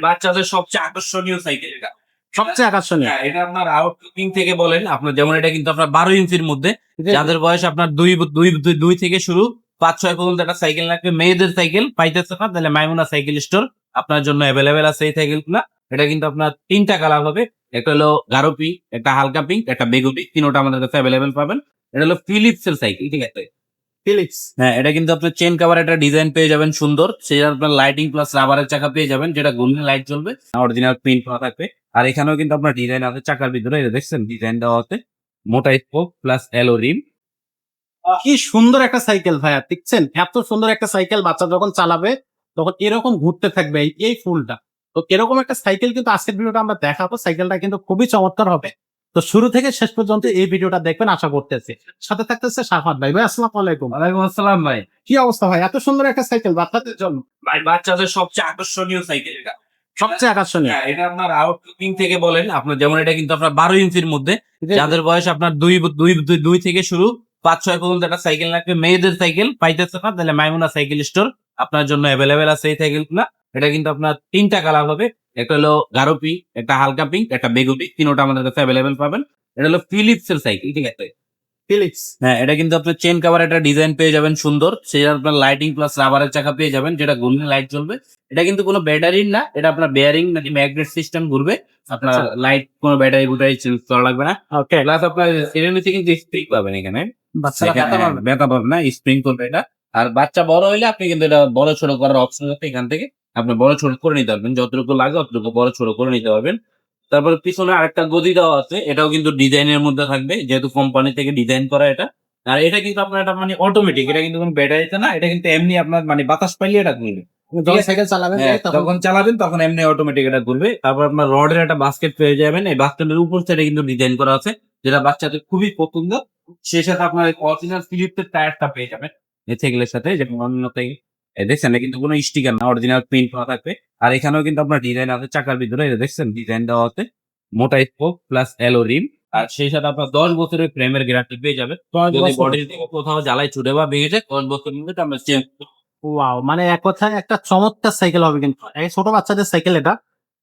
বাচ্চাদের সবচেয়ে আকর্ষণীয় সাইকেল এটা। সবচেয়ে আকর্ষণীয়? হ্যাঁ, এটা আপনার আউটলুকিং থেকে বলেন আপনার যেমন এটা কিন্তু আপনার বারো ইঞ্চির মধ্যে। যাদের বয়স আপনার দুই দুই দুই- থেকে শুরু পাঁচ ছয় পর্যন্ত একটা সাইকেল লাগবে। মেয়েদের সাইকেল পাইতেছে না তাহলে মাইমুনা সাইকেল স্টোর আপনার জন্য অ্যাভেলেবেল আছে এই সাইকেলগুলা। এটা কিন্তু আপনার তিনটা কালার হবে। একটা হলো গারো পিঙ্ক একটা হালকা পিঙ্ক একটা বেগুনি তিনোটা আমাদের কাছে অ্যাভেলেবেল পাবেন। এটা হলো ফিলিপস এর সাইকেল ঠিক আছে? ফিলিপস হ্যাঁ এটা কিন্তু আপনার চেন কাভার একটা ডিজাইন পেয়ে যাবেন সুন্দর। সেই আপনার লাইটিং প্লাস রাবারের চাকা পেয়ে যাবেন যেটা গোল্ডেন লাইট জ্বলবে। অরিজিনাল প্রিন্ট করা থাকবে। আর এখানেও কিন্তু আপনার ডিজাইন আছে চাকার ভিতরে এটা দেখছেন ডিজাইন দেওয়া আছে। মোটা স্পোক প্লাস এলো রিম কি সুন্দর একটা সাইকেল ভাইয়া দেখছেন? এত সুন্দর একটা সাইকেল বাচ্চা যখন চালাবে তখন এরকম ঘুরতে থাকবে এই- এই ফুলটা। তো এরকম একটা সাইকেল কিন্তু আজকের ভিডিওটা আমরা দেখাবো সাইকেলটা কিন্তু খুবই চমৎকার হবে। তো শুরু থেকে শেষ পর্যন্ত এই ভিডিওটা দেখবেন আশা করতেছি। সাথে থাকতেছে শাহাদ ভাই। ভাই আসসালামু আলাইকুম। ওয়ালাইকুম আসসালাম ভাই। কি অবস্থা ভাই? এত সুন্দর একটা সাইকেল বাচ্চাদের জন্য। ভাই বাচ্চাদের সবচেয়ে আকর্ষণীয় সাইকেল এটা। সবচেয়ে আকর্ষণীয়। হ্যাঁ, এটা আপনার আউটলুকিং থেকে বলেন আপনার যেমন এটা কিন্তু আপনার বারো ইঞ্চির মধ্যে। যাদের বয়স আপনার দুই দুই দুই- থেকে শুরু পাঁচ ছয় পর্যন্ত একটা সাইকেল লাগবে। মেয়েদের সাইকেল পাইতেছে না তাহলে মাইমুনা সাইকেল স্টোর আপনার জন্য অ্যাভেলেবেল আছে এই সাইকেলগুলা এটা কিন্তু আপনার তিনটা কালার হবে। একটা হলো গারো পিঙ্ক একটা হালকা পিঙ্ক একটা বেগুনি তিনোটা আমাদের কাছে অ্যাভেলেবেল পাবেন। এটা হলো ফিলিপস এর সাইকেল ঠিক আছে ফিলিপস হ্যাঁ এটা কিন্তু আপনার চেন কাভার একটা ডিজাইন পেয়ে যাবেন সুন্দর। সেই আপনার লাইটিং প্লাস রাবারের চাকা পেয়ে যাবেন যেটা গোল্ডেন লাইট জ্বলবে। এটা কিন্তু কোনো ব্যাটারির না এটা আপনার বেয়ারিং নাকি ম্যাগনেট সিস্টেম ঘুরবে। আপনার আচ্ছা। লাইট কোনো ব্যাটারি গুটারি চেঞ্জ করা লাগবে না। ওকে প্লাস আপনার সিরিয়ালিটি কিন্তু স্প্রিং পাবেন এখানে। পাবে। ব্যথা পাবে না স্প্রিং করবে এটা। আর বাচ্চা বড় হইলে আপনি কিন্তু এটা বড় ছোট করার অপশন আছে এখান থেকে। আপনি বড় ছোট করে নিতে পারবেন যতটুকু লাগে অতটুকু বড় ছোট করে নিতে পারবেন। তারপর পিছনে আরেকটা গদি দেওয়া আছে এটাও কিন্তু ডিজাইনের মধ্যে থাকবে যেহেতু কোম্পানি থেকে ডিজাইন করা এটা। আর এটা কিন্তু আপনার এটা মানে অটোমেটিক এটা কিন্তু কোনো ব্যাটারিতে না এটা কিন্তু এমনি আপনার মানে বাতাস পাইলে এটা ঘুরবে। যখন সাইকেল চালাবেন হ্যাঁ, তখন যখন চালাবেন তখন এমনি অটোমেটিক এটা ঘুরবে। তারপর আপনার রডের একটা বাস্কেট পেয়ে যাবেন এই বাস্কেটের উপর সাইডে কিন্তু ডিজাইন করা আছে যেটা বাচ্চাদের খুবই পছন্দ। সেই সাথে আপনার অরিজিনাল ফিলিপসের টায়ারটা পেয়ে যাবেন। এই সাইকেলের সাথে যেমন অন্য থেকে দেখছেন? কিন্তু কোনো স্টিকার না অরিজিনাল প্রিন্ট করা থাকবে। আর এখানেও কিন্তু আপনার ডিজাইন আছে চাকার ভিতরে এটা দেখছেন? ডিজাইন দেওয়া আছে। মোটা স্পোক প্লাস এলো রিম আর সেই সাথে আপনার দশ বছরের প্রেমের গ্যারান্টি পেয়ে যাবে যদি থেকে কোথাও জ্বালাই ছুটে বা ভেঙে যায় দশ বছর মধ্যে আমরা চেঞ্জ ওয়াও মানে এক কথায় একটা চমৎকার সাইকেল হবে কিন্তু। এই ছোট বাচ্চাদের সাইকেল এটা।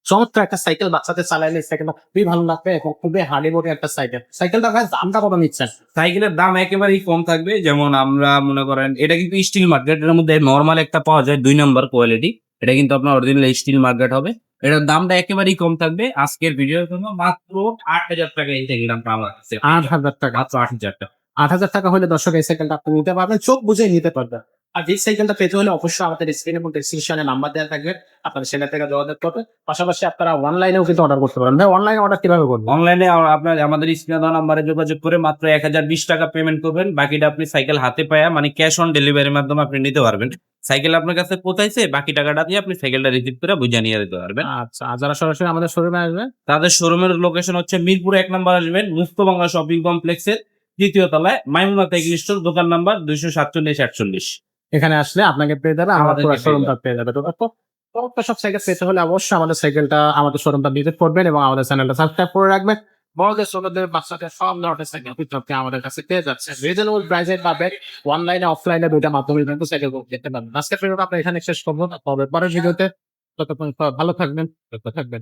চমৎকার একটা সাইকেল বাচ্চাদের চালাইলে সাইকেলটা খুবই ভালো লাগবে এবং খুবই হার্ডি বডি একটা সাইকেল সাইকেলটা ভাই দামটা কত নিচ্ছেন? সাইকেলের দাম একেবারেই কম থাকবে যেমন আমরা মনে করেন এটা কিন্তু স্টিল মার্কেট এর মধ্যে নর্মাল একটা পাওয়া যায় দুই নম্বর কোয়ালিটি এটা কিন্তু আপনার অরিজিনাল স্টিল মার্কেট হবে। এটার দামটা একেবারেই কম থাকবে আজকের ভিডিওর জন্য মাত্র আট হাজার টাকা এই সাইকেলটা আমার কাছে আট হাজার টাকা। আট হাজার টাকা। আট হাজার টাকা হলে দর্শক এই সাইকেলটা আপনি নিতে পারবেন চোখ বুঝে নিতে পারবেন। আর এই সাইকেলটা পেতে হলে অবশ্যই আমাদের স্ক্রিন এবং ডেসক্রিপশনে নাম্বার দেওয়া থাকবে। আপনারা সেখান থেকে যোগাযোগ করবেন পাশাপাশি আপনারা অনলাইনেও কিন্তু অর্ডার করতে পারেন। ভাই অনলাইনে অর্ডার কীভাবে করবেন? অনলাইনে আপনার আমাদের স্ক্রিনে দেওয়া নাম্বারে যোগাযোগ করে মাত্র এক হাজার বিশ টাকা পেমেন্ট করবেন। বাকিটা আপনি সাইকেল হাতে পায়া মানে ক্যাশ অন ডেলিভারির মাধ্যমে আপনি নিতে পারবেন। সাইকেল আপনার কাছে পৌঁছাইছে বাকি টাকাটা দিয়ে আপনি সাইকেলটা রিসিভ করে বুঝে নিয়ে যেতে পারবেন। আচ্ছা যারা সরাসরি আমাদের শোরুমে আসবে? তাদের শোরুমের লোকেশন হচ্ছে মিরপুর এক নম্বর আসবেন মুক্ত বাংলা শপিং কমপ্লেক্সের তৃতীয় তলায় মাইমুনা সাইকেল স্টোর দোকান নাম্বার দুইশো সাতচল্লিশ আটচল্লিশ এখানে আসলে আপনাকে পেয়ে যাবে আমাদের পুরো শোরুমটা পেয়ে যাবে। তো সব সাইকেল পেতে হলে অবশ্যই আমাদের সাইকেলটা আমাদের শোরুমটা ভিজিট করবেন এবং আমাদের চ্যানেলটা সাবস্ক্রাইব করে রাখবেন। বড়দের ছোটদের বাচ্চাদের সব ধরনের সাইকেল কিন্তু আমাদের কাছে পেয়ে যাচ্ছেন। রিজনেবল প্রাইসে পাবেন অনলাইনে অফলাইনে দুইটা মাধ্যমে কিন্তু সাইকেল করতে পারবেন আজকের ভিডিওটা আমরা এখানে শেষ করব। পরের ভিডিওতে ততক্ষণ ভালো থাকবেন থাকবেন।